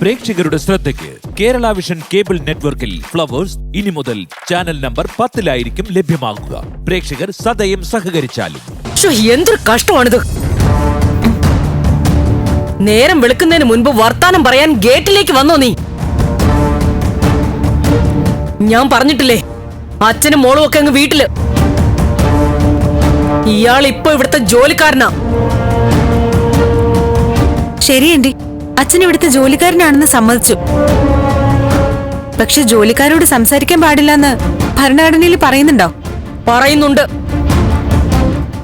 പ്രേക്ഷകരുടെ ശ്രദ്ധയ്ക്ക് Kerala vision cable നെറ്റ്വർക്കിൽ ഫ്ലവേഴ്സ് ഇനി മുതൽ ചാനൽ നമ്പർ പത്തിലായിരിക്കും ലഭ്യമാകുക പ്രേക്ഷകർ സദയം സഹകരിച്ചാലും. എന്തൊരു കഷ്ടമാണിത്. നേരം വെളുക്കുന്നതിന് മുൻപ് വർത്താനം പറയാൻ ഗേറ്റിലേക്ക് വന്നോ നീ? ഞാൻ പറഞ്ഞിട്ടില്ലേ അച്ഛനും മോളും ഒക്കെ അങ്ങ് വീട്ടിൽ. ഇയാൾ ഇപ്പൊ ഇവിടുത്തെ ജോലിക്കാരനാ. ശരി ആന്റി. അച്ഛൻ ഇവിടുത്തെ ജോലിക്കാരനാണെന്ന് സമ്മതിച്ചു. പക്ഷെ ജോലിക്കാരോട് സംസാരിക്കാൻ പാടില്ലെന്ന് ഭരണഘടനയിൽ പറയുന്നുണ്ടോ? പറയുന്നുണ്ട്.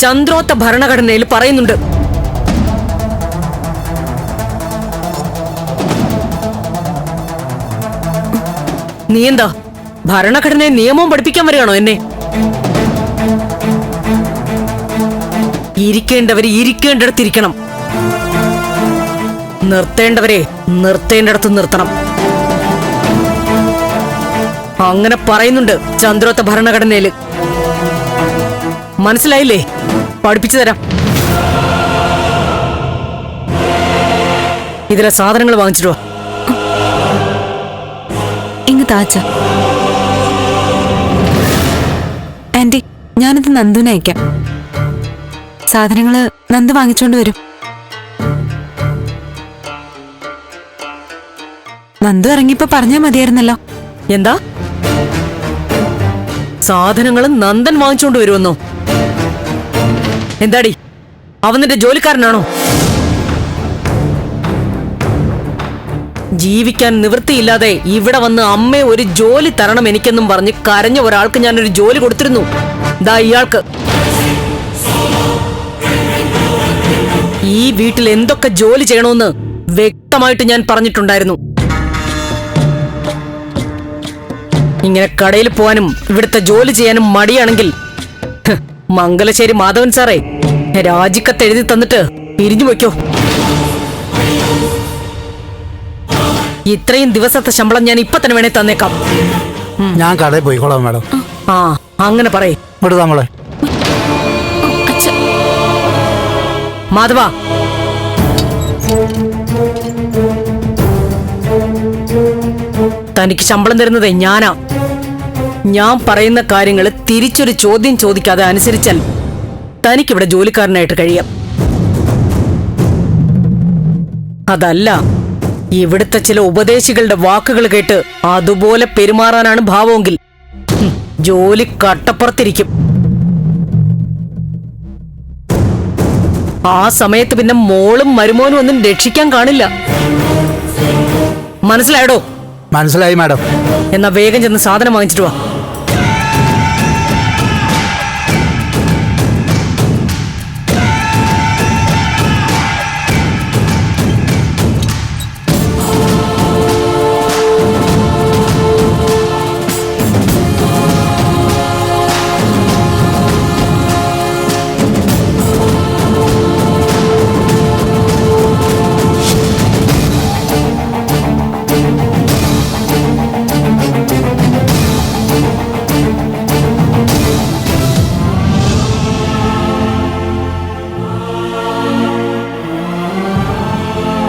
ചന്ദ്രോത്ത ഭരണഘടനയിൽ പറയുന്നുണ്ട്. നീ എന്താ ഭരണഘടനയെ നിയമവും പഠിപ്പിക്കാൻ വരികയാണോ എന്നെ? ഇരിക്കേണ്ടവര് ഇരിക്കേണ്ടിടത്തിരിക്കണം. നിർത്തേണ്ടവരെ നിർത്തേണ്ടടത്ത് നിർത്തണം. അങ്ങനെ പറയുന്നുണ്ട് ചന്ദ്രോത്ത ഭരണഘടനയിൽ. മനസ്സിലായില്ലേ? പഠിപ്പിച്ചു തരാം. ഇതിലെ സാധനങ്ങൾ വാങ്ങിച്ചിട്ടോ ഇങ്ങ് താച്ച? ആന്റി ഞാനിത് നന്ദുനയക്കാം സാധനങ്ങൾ നന്ദു വാങ്ങിച്ചോണ്ട് വരും. നന്ദു ഇറങ്ങിയപ്പോ പറഞ്ഞാ മതിയായിരുന്നല്ലോ. എന്താ? സാധനങ്ങൾ നന്ദൻ വാങ്ങിച്ചുകൊണ്ട് വരുമെന്നോ? എന്താടി? അവൻ ജോലിക്കാരനാണോ? ജീവിക്കാൻ നിവൃത്തിയില്ലാതെ ഇവിടെ വന്ന് അമ്മയെ ഒരു ജോലി തരണം എനിക്കെന്നും പറഞ്ഞ് കരഞ്ഞ ഒരാൾക്ക് ഞാനൊരു ജോലി കൊടുത്തിരുന്നു. ദാ ഇയാൾക്ക്. ഈ വീട്ടിൽ എന്തൊക്കെ ജോലി ചെയ്യണമെന്ന് വ്യക്തമായിട്ട് ഞാൻ പറഞ്ഞിട്ടുണ്ടായിരുന്നു. ഇങ്ങനെ കടയിൽ പോവാനും ഇവിടുത്തെ ജോലി ചെയ്യാനും മടിയാണെങ്കിൽ മംഗലശ്ശേരി മാധവൻ സാറേ രാജിക്കത്ത് എഴുതി തന്നിട്ട് പിരിഞ്ഞു വയ്ക്കോ ഇത്രയും ദിവസത്തെ ശമ്പളം ഞാൻ ഇപ്പൊ തന്നെ വേണേ തന്നേക്കാം. ഞാൻ കടയിൽ പോയിക്കോളാം മാഡം. ആ അങ്ങനെ പറയേ. നമ്മളെ മാധവ. തനിക്ക് ശമ്പളം തരുന്നത് ഞാനാ. ഞാൻ പറയുന്ന കാര്യങ്ങൾ തിരിച്ചൊരു ചോദ്യം ചോദിക്കാതെ അനുസരിച്ചാൽ തനിക്കിവിടെ ജോലിക്കാരനായിട്ട് കഴിയാം. അതല്ല ഇവിടുത്തെ ചില ഉപദേശികളുടെ വാക്കുകൾ കേട്ട് അതുപോലെ പെരുമാറാനാണ് ഭാവമെങ്കിൽ ജോലി കട്ടപ്പുറത്തിരിക്കും. ആ സമയത്ത് പിന്നെ മോളും മരുമോനും ഒന്നും രക്ഷിക്കാൻ കാണില്ല. മനസ്സിലായടോ? മനസ്സിലായി മാഡം. എന്നാ വേഗം ചെന്ന് സാധനം വാങ്ങിച്ചിട്ട് വാ.